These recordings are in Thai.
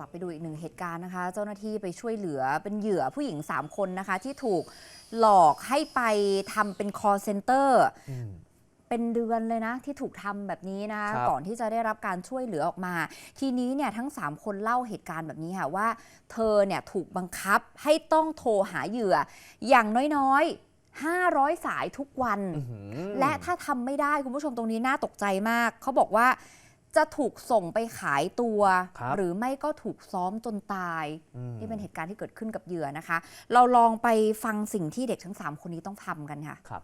ลับไปดูอีกหนึ่งเหตุการณ์นะคะ เจ้าหน้าที่ไปช่วยเหลือเป็นเหยื่อผู้หญิง 3 คนนะคะ ที่ถูกหลอกให้ไปทำเป็น call center อืมเป็นเดือนเลยนะที่ถูกทำแบบนี้นะคะครับก่อนที่จะได้รับการช่วยเหลือออกมา ทีนี้เนี่ยทั้ง 3 คนเล่าเหตุการณ์แบบนี้ค่ะว่า เธอเนี่ยถูกบังคับให้ต้องโทรหาเหยื่อ อย่างน้อยๆ 500 สายทุกวันอื้อหือและถ้าทำไม่ได้คุณผู้ชมตรงนี้น่าตกใจมาก เขาบอกว่า จะถูกส่งไปขายตัว ครับหรือไม่ก็ถูกซ้อมจนตาย อืม นี่เป็นเหตุการณ์ที่เกิดขึ้นกับเหยื่อนะคะ เราลองไปฟังสิ่งที่เด็กทั้ง 3 คนนี้ต้องทำกันค่ะ ครับ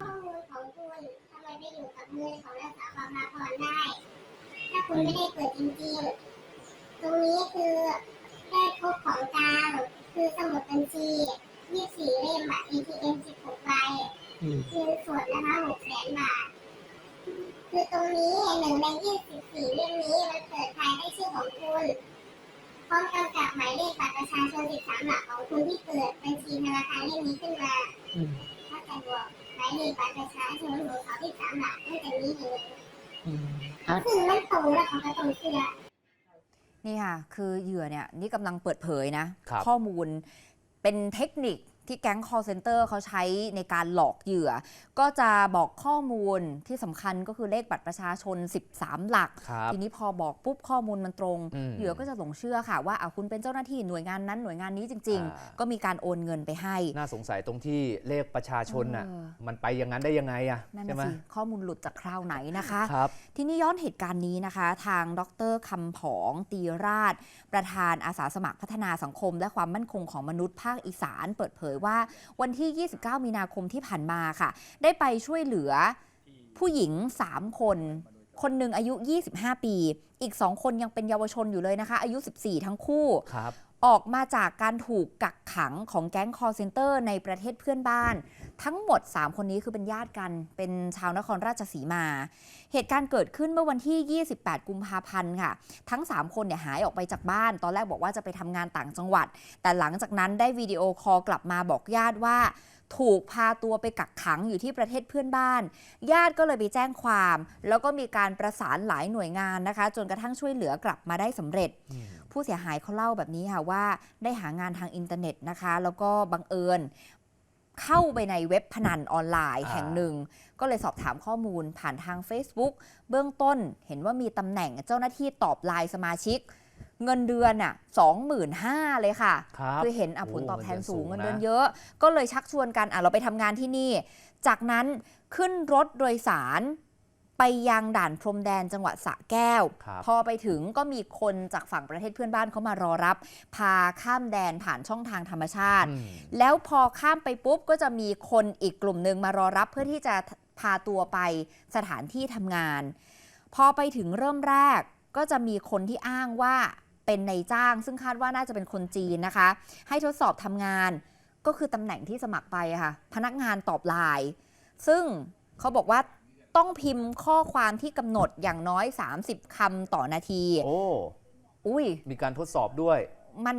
ข้อมูลของคุณทำไมไปอยู่กับมือของนางสาวปภาพรได้ ถ้าคุณไม่ได้เปิดจริงๆ ตรงนี้คือได้พบของกลางคือสมุดบัญชี 24 เล่มบัตร ATM 16 ใบเงินสดนะคะ6แสนบาท คือต รงนี้หนึ่งใน24เล่มนี้มันเปิดภายได้ชื่อของคุณพร้อมกำกับหมายเลขบัตรประชาชน13หลักของคุณที่เปิดบัญชีธนาคารเล่มนี้ขึ้นมาถ้าจะบวกหมายเลขบัตรประชาชนของเขาที่สามหลักตั้งแต่นี้เลยซึ่งมันตรงแล้วเขาก็ตรงเชื่อนี่ค่ะ คือเหยื่อเนี่ยนี่กำลังเปิดเผยนะครับข้อมูลเป็นเทคนิค ที่แก๊ง call center เขาใช้ในการหลอกเหยื่อ ก็จะบอกข้อมูลที่สำคัญก็คือเลขบัตรประชาชน 13 หลัก ครับทีนี้พอบอกปุ๊บข้อมูลมันตรง อืมเหยื่อก็จะหลงเชื่อค่ะว่าอะคุณเป็นเจ้าหน้าที่หน่วยงานนั้นหน่วยงานนี้จริง อ่า ๆ ก็มีการโอนเงินไปให้ น่าสงสัยตรงที่เลขประชาชนน่ะ เออ มันไปอย่างนั้นได้ยังไงอะนั่นใช่น่ะไหมสิข้อมูลหลุดจากคราวไหนนะคะ ครับ ทีนี้ย้อนเหตุการณ์นี้นะคะ ทางดรคำผองตีราช ประธานอาสาสมัครพัฒนาสังคม และความมั่นคงของมนุษย์ภาคอีสาน เปิดเผยว่าวันที่ 29 มีนาคมที่ผ่านมาค่ะ ได้ไปช่วยเหลือผู้หญิง 3 คน คนหนึ่งอายุ 25 ปี อีก 2 คนยังเป็นเยาวชนอยู่เลยนะคะ อายุ 14 ทั้งคู่ครับ ออกมาจากการถูกกักขังของแก๊ง call center ในประเทศเพื่อนบ้าน ทั้งหมด 3 คนนี้คือเป็นญาติกัน เป็นชาวนครราชสีมา เหตุการณ์เกิดขึ้นเมื่อวันที่ 28 กุมภาพันธ์ค่ะ ทั้ง 3 คนเนี่ยหายออกไปจากบ้าน ตอนแรกบอกว่าจะไปทำงานต่างจังหวัด แต่หลังจากนั้นได้วิดีโอคอลกลับมาบอกญาติว่า ถูกพาตัวไปกักขังอยู่ที่ประเทศเพื่อนบ้าน ญาติก็เลยไปแจ้งความ แล้วก็มีการประสานหลายหน่วยงานนะคะ จนกระทั่งช่วยเหลือกลับมาได้สำเร็จ ผู้เสียหายเขาเล่าแบบนี้ค่ะว่าได้หางานทางอินเทอร์เน็ตนะคะ แล้วก็บังเอิญเข้าไปในเว็บพนันออนไลน์อ่าแห่งหนึ่ง ก็เลยสอบถามข้อมูลผ่านทาง Facebook เบื้องต้นเห็นว่ามีตำแหน่งเจ้าหน้าที่ตอบไลน์สมาชิก เงินเดือนอะสองหมื่นห้าเลยค่ะครับคือเห็นอะโอ้ผลตอบแทนสูงเงิเงินนเดืเดืออนนสูงนะเยอะ ก็เลยชักชวนกันอะเราไปทำงานที่นี่ จากนั้นขึ้นรถโดยสาร ไปยังด่านพรมแดนจังหวัดสระแก้วครับพอไปถึงก็มีคนจากฝั่งประเทศเพื่อนบ้านเขามารอรับ พาข้ามแดนผ่านช่องทางธรรมชาติอืมแล้วพอข้ามไปปุ๊บก็จะมีคนอีกกลุ่มหนึ่งมารอรับเพื่อที่จะพาตัวไปสถานที่ทำงาน พอไปถึงเริ่มแรกก็จะมีคนที่อ้างว่าเป็นนายจ้าง ซึ่งคาดว่าน่าจะเป็นคนจีนนะคะ ให้ทดสอบทำงานก็คือตำแหน่งที่สมัครไปอะค่ะ พนักงานตอบไลน์ซึ่งเขาบอกว่า ต้องพิมพ์ข้อความที่กำหนดอย่างน้อย 30 คำต่อนาที โอ้ อุ้ย มีการทดสอบด้วย มัน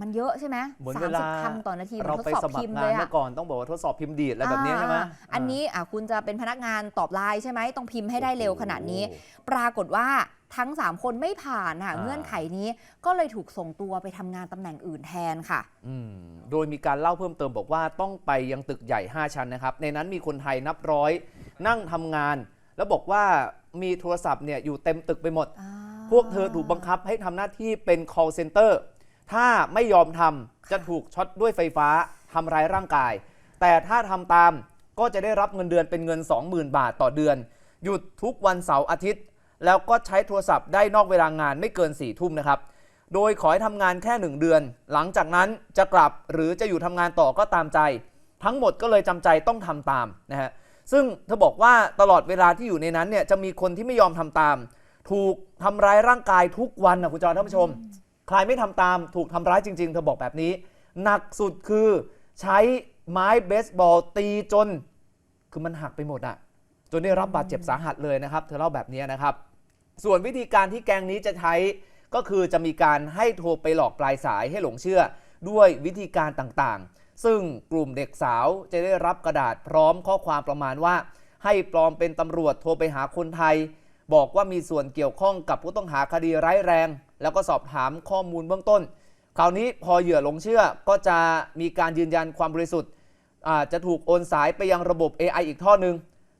มันเยอะใช่ไหมเหมือนสาเวมลา สิบคำต่อนาทีเรามันทดไปสอบสมัคพิรมพ์งาเลนยเมื่อะอก่อนต้องบอกว่าทดสอบพิมพ์ดีดอะไรแบบนี้ใช่ไหมอ่าอันนี้อะคุณจะเป็นพนักงานตอบไลน์ใช่ไหมต้องพิมพ์ให้ได้เร็วขนาดนี้ปรากฏว่า ทั้ง 3 คนไม่ผ่านค่ะอ่า เงื่อนไขนี้ก็เลยถูกส่งตัวไปทำงานตำแหน่งอื่นแทนค่ะ อืมโดยมีการเล่าเพิ่มเติมบอกว่าต้องไปยังตึกใหญ่ 5 ชั้นนะครับ ในนั้นมีคนไทยนับร้อย นั่งทำงาน แล้วบอกว่ามีโทรศัพท์เนี่ยอยู่เต็มตึกไปหมด พวกเธอถูกบังคับให้ทำหน้าที่เป็น call center ถ้าไม่ยอมทำจะถูกช็อตด้วยไฟฟ้าทำร้ายร่างกาย แต่ถ้าทำตามก็จะได้รับเงินเดือนเป็นเงิน 20,000 บาทต่อเดือน หยุดทุกวันเสาร์อาทิตย์ แล้วก็ใช้โทรศัพท์ได้นอกเวลางานไม่เกิน4ี่ทุ่มนะครับ โดยขอให้ทำงานแค่ 1 เดือน หลังจากนั้นจะกลับหรือจะอยู่ทำงานต่อก็ตามใจ ทั้งหมดก็เลยจำใจต้องทำตามนะฮะ ซึ่งเธอบอกว่าตลอดเวลาที่อยู่ในนั้นเนี่ยจะมีคนที่ไม่ยอมทำตาม ถูกทำร้ายร่างกายทุกวันนะคุณจอห์ท่านผู้ชม ใครไม่ทำตามถูกทำร้ายจริง ๆ เธอบอกแบบนี้ หนักสุดคือใช้ไม้เบสบอลตีจน คือมันหักไปหมดอะจนได้รับบาดเจ็บสาหัสเลยนะครับ เธอเล่าแบบนี้นะครับ ส่วนวิธีการที่แกงนี้จะใช้ก็คือจะมีการให้โทรไปหลอกปลายสายให้หลงเชื่อด้วยวิธีการต่างๆ ซึ่งกลุ่มเด็กสาวจะได้รับกระดาษพร้อมข้อความประมาณว่า ให้ปลอมเป็นตำรวจโทรไปหาคนไทย บอกว่ามีส่วนเกี่ยวข้องกับผู้ต้องหาคดีร้ายแรง แล้วก็สอบถามข้อมูลเบื้องต้น คราวนี้พอเหยื่อหลงเชื่อก็จะมีการยืนยันความบริสุทธิ์จะถูกโอนสายไปยังระบบ AI อีกท่อหนึ่ง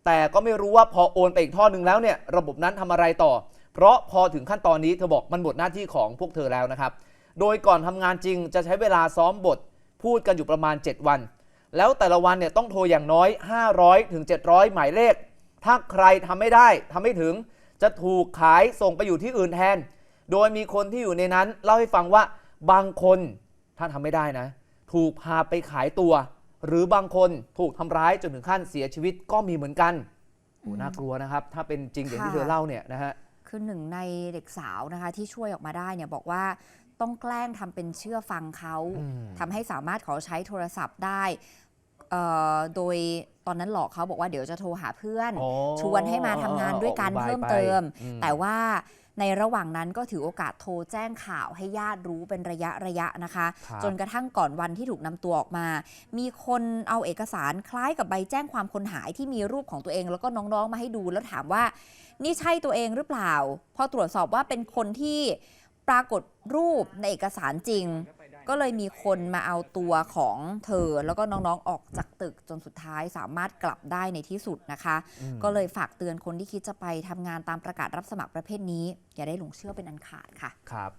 แต่ก็ไม่รู้ว่าพอโอนไปอีกท่อหนึ่งแล้วเนี่ยระบบนั้นทำอะไรต่อ เพราะพอถึงขั้นตอนนี้เธอบอกมันหมดหน้าที่ของพวกเธอแล้วนะครับ โดยก่อนทำงานจริงจะใช้เวลาซ้อมบท พูดกันอยู่ประมาณ 7 วัน แล้วแต่ละวันเนี่ยต้องโทรอย่างน้อย 500ถึง700 หมายเลข ถ้าใครทำไม่ได้ทำไม่ถึงจะถูกขายส่งไปอยู่ที่อื่นแทน โดยมีคนที่อยู่ในนั้นเล่าให้ฟังว่าบางคนถ้าทำไม่ได้นะ ถูกพาไปขายตัว หรือบางคนถูกทำร้ายจนถึงขั้นเสียชีวิตก็มีเหมือนกันโอ้น่ากลัวนะครับ ถ้าเป็นจริงอย่างที่เธอเล่าเนี่ยนะฮะคือหนึ่งในเด็กสาวนะคะ ที่ช่วยออกมาได้เนี่ยบอกว่าต้องแกล้งทำเป็นเชื่อฟังเขาอืมทำให้สามารถขอใช้โทรศัพท์ได้เอ่อโดยตอนนั้นหลอกเขาบอกว่าเดี๋ยวจะโทรหาเพื่อนอ๋อชวนให้มาทำงานด้วยกันออกอุบายเพิ่มเติมไปอืมแต่ว่า ในระหว่างนั้นก็ถือโอกาสโทรแจ้งข่าวให้ญาติรู้เป็นระยะระยะนะคะครับจนกระทั่งก่อนวันที่ถูกนำตัวออกมา มีคนเอาเอกสารคล้ายกับใบแจ้งความคนหายที่มีรูปของตัวเอง แล้วก็น้องๆมาให้ดูแล้วถามว่า นี่ใช่ตัวเองหรือเปล่า พอตรวจสอบว่าเป็นคนที่ปรากฏรูปในเอกสารจริง ก็เลยมีคนมาเอาตัวของเธอแล้วก็น้องๆออกจากตึกจนสุดท้ายสามารถกลับได้ในที่สุดนะคะอืมก็เลยฝากเตือนคนที่คิดจะไปทำงานตามประกาศรับสมัครประเภทนี้ อย่าได้หลงเชื่อเป็นอันขาดค่ะ ครับ